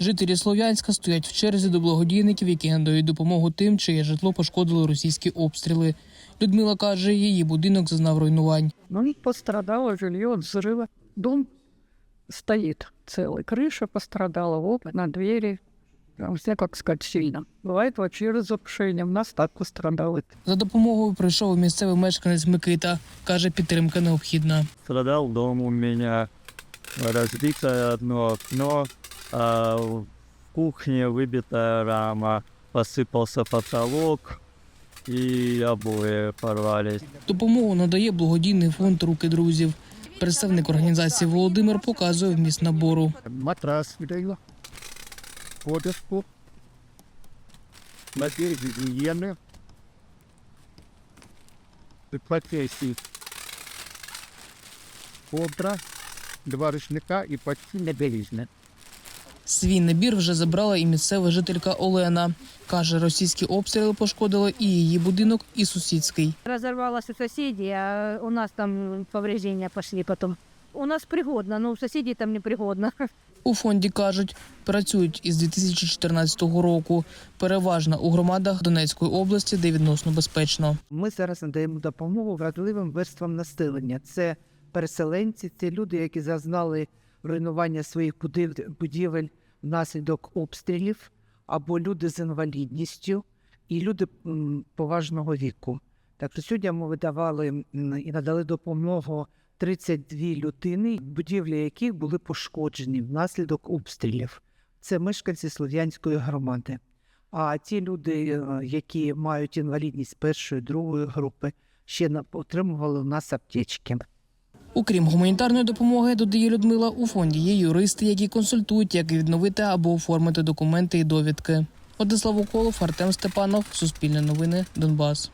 Жителі Слов'янська стоять в черзі до благодійників, які надають допомогу тим, чиє житло пошкодили російські обстріли. Людмила каже, її будинок зазнав руйнувань. Ну, пострадало жилье от взрыва. Дом стоит целый. Крыша пострадала, окна, двери. Там все, как сказать, сильно. Бывает вообще разрушение. У нас так пострадало. За допомогою прийшов і місцевий мешканець Микита. каже, підтримка необхідна. Страдал дом у меня, разбито одно окно, а в кухне выбитая рама, посыпался потолок и обои порвались. Допомогу надає благодійний фонд Руки друзів. Представник організації Володимир показує вміст набору. матрас видала, подушку, набір гігієни, пакеті ковдра, два рушника і постільне білизна. Свій набір вже забрала і місцева жителька Олена. Каже, російські обстріли пошкодили і її будинок, і сусідський. Разорвалась у соседей, а у нас там повреждения пошли потом. У нас пригодно, но у соседей там непригодно. У фонді кажуть, працюють із 2014 року. Переважно у громадах Донецької області, де відносно безпечно. Ми зараз надаємо допомогу вразливим верствам населення. Це переселенці, це люди, які зазнали руйнування своїх будівель внаслідок обстрілів, або люди з інвалідністю, і люди поважного віку. Так що сьогодні ми видавали і надали допомогу 32 людини, будівлі яких були пошкоджені внаслідок обстрілів. Це мешканці Слов'янської громади. А ті люди, е, які мають інвалідність першої, другої групи, ще отримували у нас аптечки. Окрім гуманітарної допомоги, додає Людмила, у фонді є юристи, які консультують, як відновити або оформити документи і довідки. Одислав Уколов, Артем Степанов, Суспільне новини, Донбас.